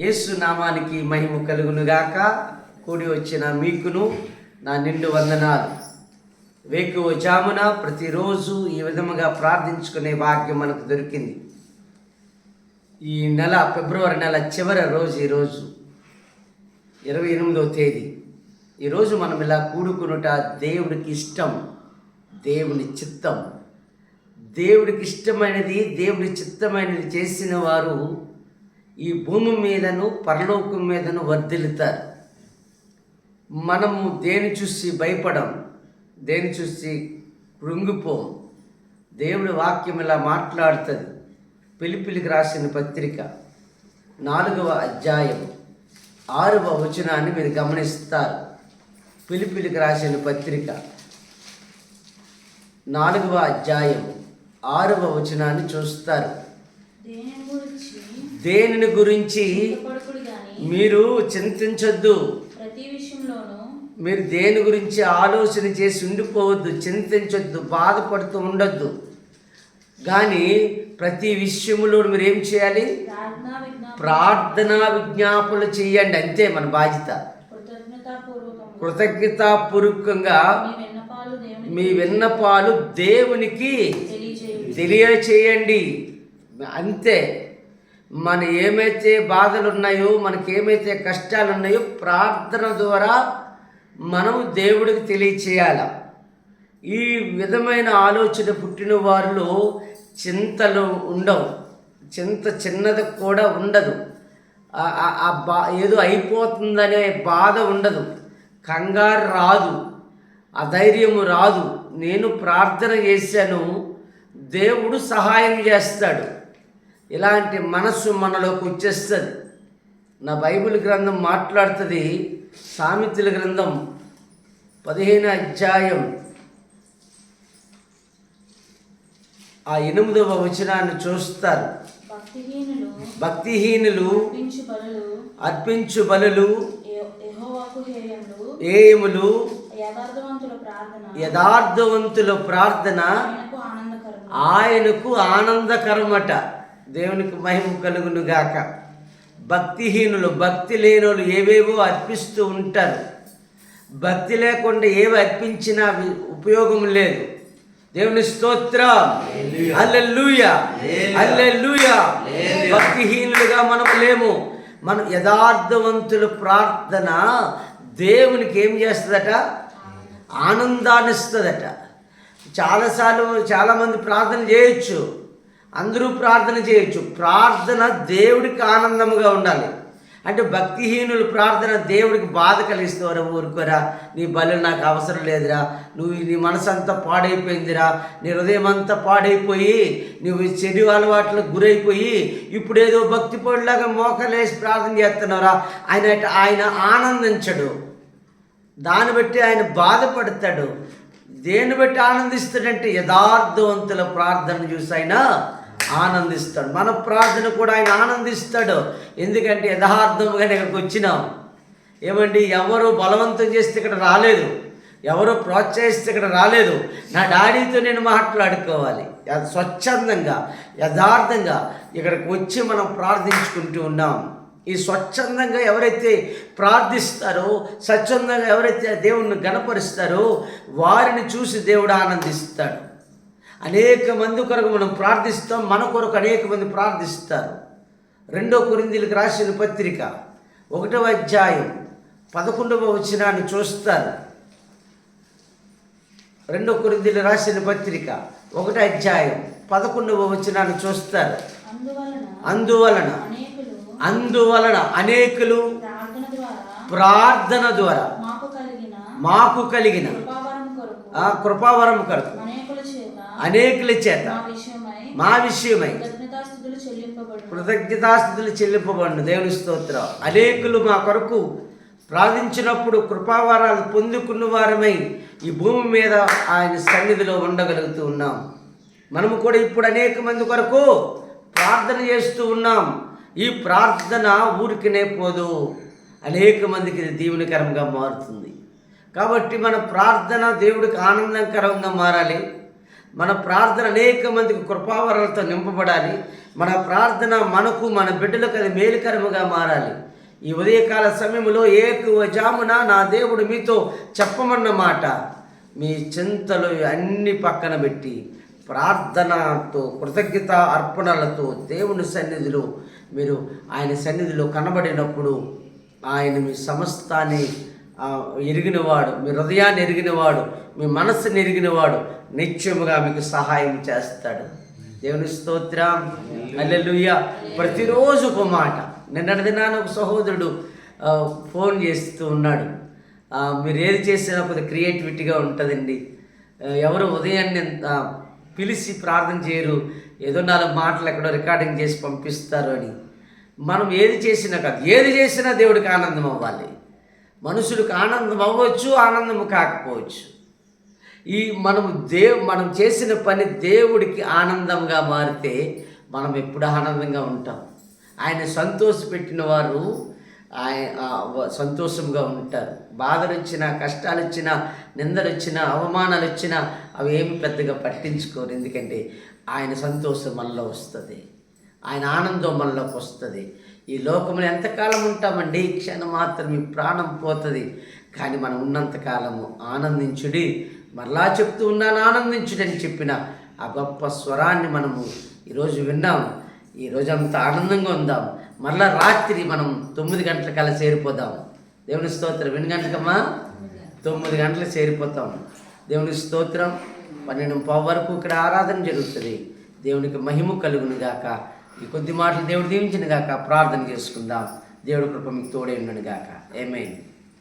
యేసు నామానికి మహిమ కలుగునుగాక. కూడి వచ్చిన మీకును నా నిండు వందనాలు. వేకువ జామున ప్రతిరోజు ఈ విధముగా ప్రార్థించుకునే భాగ్యం మనకు దొరికింది. ఈ నెల ఫిబ్రవరి నెల చివరి రోజు ఈరోజు ఇరవై ఎనిమిదవ తేదీ. ఈరోజు మనం ఇలా కూడుకునుట దేవుడికి ఇష్టం దేవుని చిత్తం. దేవుడికి ఇష్టమైనది దేవుడి చిత్తమైనది చేసిన వారు ఈ భూమి మీదను పరలోకం మీదను వర్ధిల్లుతారు. మనము దేని చూసి భయపడం దేని చూసి కృంగిపోం దేవుడి వాక్యం ఇలా మాట్లాడుతుంది. పిలిపిలికి రాసిన పత్రిక నాలుగవ అధ్యాయం ఆరవ వచనాన్ని మీరు గమనిస్తారు. పిలిపిలికి రాసిన పత్రిక నాలుగవ అధ్యాయం ఆరవ వచనాన్ని చూస్తారు. దేనిని గురించి మీరు చింతించొద్దు. మీరు దేని గురించి ఆలోచన చేసి ఉండిపోవద్దు చింతించొద్దు బాధపడుతూ ఉండొద్దు. కానీ ప్రతి విషయంలో మీరు ఏం చేయాలి? ప్రార్థనా విజ్ఞాపన ప్రార్థనా విజ్ఞాపనలు చేయండి అంతే మన బాధ్యత. కృతజ్ఞతాపూర్వకంగా మీ విన్నపాలు దేవునికి తెలియచేయండి. అంతే. మన ఏమైతే బాధలు ఉన్నాయో మనకి ఏమైతే కష్టాలు ఉన్నాయో ప్రార్థన ద్వారా మనం దేవుడికి తెలియచేయాల. ఈ విధమైన ఆలోచన పుట్టిన వారిలో చింతలు ఉండవు. చింత చిన్నది కూడా ఉండదు. ఆ- బా ఏదో అయిపోతుందనే బాధ ఉండదు. కంగారు రాదు. అధైర్యము రాదు. నేను ప్రార్థన చేశాను. దేవుడు సహాయం చేస్తాడు. ఇలాంటి మనస్సు మనలోకి వచ్చేస్తుంది. నా బైబిల్ గ్రంథం మాట్లాడుతుంది సామెతల గ్రంథం పదిహేను అధ్యాయం ఆ ఎనిమిదవ వచనాన్ని చూస్తారు. భక్తిహీనులు అర్పించు బలులు ఏములు యథార్థవంతుల ప్రార్థన. ఆయనకు ఆనందకరమట. దేవునికి మహిమ కలుగును గాక. భక్తిహీనులు భక్తి లేనోళ్ళు ఏవేవో అర్పిస్తూ ఉంటారు. భక్తి లేకుండా ఏవి అర్పించినా ఉపయోగం లేదు. దేవుని స్తోత్రం. అల్లెల్లుయా అల్లెల్లుయా భక్తిహీనులుగా మనం లేము. మన యథార్థవంతుల ప్రార్థన దేవునికి ఏం చేస్తుందట? ఆనందాన్ని ఇస్తుందట చాలాసార్లు చాలామంది ప్రార్థన చేయొచ్చు. అందరూ ప్రార్థన చేయొచ్చు. ప్రార్థన దేవుడికి ఆనందముగా ఉండాలి. అంటే భక్తిహీనులు ప్రార్థన దేవుడికి బాధ కలిగిస్తారా ఊరుకోరా? నీ బలి నాకు అవసరం లేదురా. నువ్వు నీ మనసు అంతా పాడైపోయిందిరా. నీ హృదయం అంతా పాడైపోయి నువ్వు చెడు అలవాట్లకు గురైపోయి ఇప్పుడు ఏదో భక్తి పొడిలాగా మోకలేసి ప్రార్థన చేస్తున్నావురా. ఆయన ఆయన ఆనందించడు. దాన్ని బట్టి ఆయన బాధపడతాడు. దేన్ని బట్టి ఆనందిస్తాడంటే యథార్థవంతుల ప్రార్థన చూసి ఆయన ఆనందిస్తాడు. మన ప్రార్థన కూడా ఆయన ఆనందిస్తాడు. ఎందుకంటే యథార్థముగా ఇక్కడికి వచ్చినాం. ఏమండి? ఎవరు బలవంతం చేస్తే ఇక్కడ రాలేదు. ఎవరు ప్రోత్సహిస్తే ఇక్కడ రాలేదు. నా డాడీతో నేను మాట్లాడుకోవాలి. స్వచ్ఛందంగా యథార్థంగా ఇక్కడికి వచ్చి మనం ప్రార్థించుకుంటూ ఉన్నాం. ఈ స్వచ్ఛందంగా ఎవరైతే ప్రార్థిస్తారో స్వచ్ఛందంగా ఎవరైతే దేవుణ్ణి గణపరుస్తారో వారిని చూసి దేవుడు ఆనందిస్తాడు. అనేక మంది కొరకు మనం ప్రార్థిస్తాం మన కొరకు అనేక మంది ప్రార్థిస్తారు. రెండో కొరిందీలకు రాసిన పత్రిక ఒకటవ అధ్యాయం పదకొండవ వచనాన్ని చూస్తారు. రెండో కొరిందీలు రాసిన పత్రిక ఒకటో అధ్యాయం పదకొండవ వచనాన్ని చూస్తారు. అందువలన అందువలన అనేకులు ప్రార్థన ద్వారా మాకు కలిగిన కృపావరం కొరకు అనేకుల చేత మా విషయమై కృతజ్ఞతాస్థుతులు చెల్లింపబడు కృతజ్ఞతాస్థితులు చెల్లింపబడిన. దేవుని స్తోత్రం. అనేకులు మా కొరకు ప్రార్థించినప్పుడు కృపావరాలు పొందుకున్న వారమై ఈ భూమి మీద ఆయన సన్నిధిలో ఉండగలుగుతూ ఉన్నాం. మనము కూడా ఇప్పుడు అనేక మంది కొరకు ప్రార్థన చేస్తూ ఉన్నాం. ఈ ప్రార్థన ఊరికినే పోదు. అనేక మందికి ఇది దీవెనకరంగా మారుతుంది. కాబట్టి మన ప్రార్థన దేవుడికి ఆనందకరంగా మారాలి. మన ప్రార్థన అనేక మందికి కృపావరాలతో నింపబడాలి. మన ప్రార్థన మనకు మన బిడ్డలకు అది మేలుకరముగా మారాలి. ఈ ఉదయకాల సమయంలో ఏకువ జామున నా దేవుడు మీతో చెప్పమన్న మాట మీ చింతలు అన్ని పక్కన పెట్టి ప్రార్థనతో కృతజ్ఞత అర్పణలతో దేవుని సన్నిధిలో మీరు ఆయన సన్నిధిలో కనబడినప్పుడు ఆయన మీ సమస్తాన్ని ఎరిగినవాడు మీ హృదయాన్ని ఎరిగినవాడు మీ మనస్సుని ఎరిగినవాడు నిత్యముగా మీకు సహాయం చేస్తాడు. దేవుని స్తోత్రం. అల్లెలుయ్య ప్రతిరోజు ఒక మాట. నిన్నటి దినాన ఒక సహోదరుడు ఫోన్ చేస్తూ ఉన్నాడు. మీరు ఏది చేసినా కొద్దిగా క్రియేటివిటీగా ఉంటుందండి. ఎవరు ఉదయాన్నే పిలిచి ప్రార్థన చేయరు. ఏదో నాలుగు మాటలు ఎక్కడో రికార్డింగ్ చేసి పంపిస్తారు అని. మనం ఏది చేసినా కాదు. ఏది చేసినా దేవుడికి ఆనందం అవ్వాలి. మనుషులకు ఆనందం అవ్వచ్చు ఆనందం కాకపోవచ్చు. ఈ మనము దేవ్ మనం చేసిన పని దేవుడికి ఆనందంగా మారితే మనం ఎప్పుడు ఆనందంగా ఉంటాం. ఆయన సంతోషపెట్టిన వారు ఆయన సంతోషంగా ఉంటారు. బాధలు వచ్చినా కష్టాలు వచ్చినా నిందలు వచ్చినా అవమానాలు వచ్చినా అవి ఏమి పెద్దగా పట్టించుకోరు. ఎందుకంటే ఆయన సంతోషం మనలో వస్తుంది. ఆయన ఆనందం మనలోకి వస్తుంది. ఈ లోకంలో ఎంతకాలం ఉంటామండి? ఈ క్షణం మాత్రం ఈ ప్రాణం పోతుంది. కానీ మనం ఉన్నంతకాలము ఆనందించుడి మరలా చెప్తూ ఉన్నాను ఆనందించుడి అని చెప్పిన ఆ గొప్ప స్వరాన్ని మనము ఈరోజు విన్నాం. ఈరోజు అంత ఆనందంగా ఉందాం. మరలా రాత్రి మనం తొమ్మిది గంటలకల్లా చేరిపోదాం. దేవుని స్తోత్రం. ఎన్ని గంటలకమ్మా? తొమ్మిది గంటలకు చేరిపోతాం. దేవుని స్తోత్రం. పన్నెండు పావు వరకు ఇక్కడ ఆరాధన జరుగుతుంది. దేవునికి మహిమ కలుగును గాక ఈ కొద్ది మాటలు దేవుడు దీవించిన గాక ప్రార్థన చేసుకుందాం. దేవుడి కృప మీకు తోడే ఉండను గాక. ఏమైంది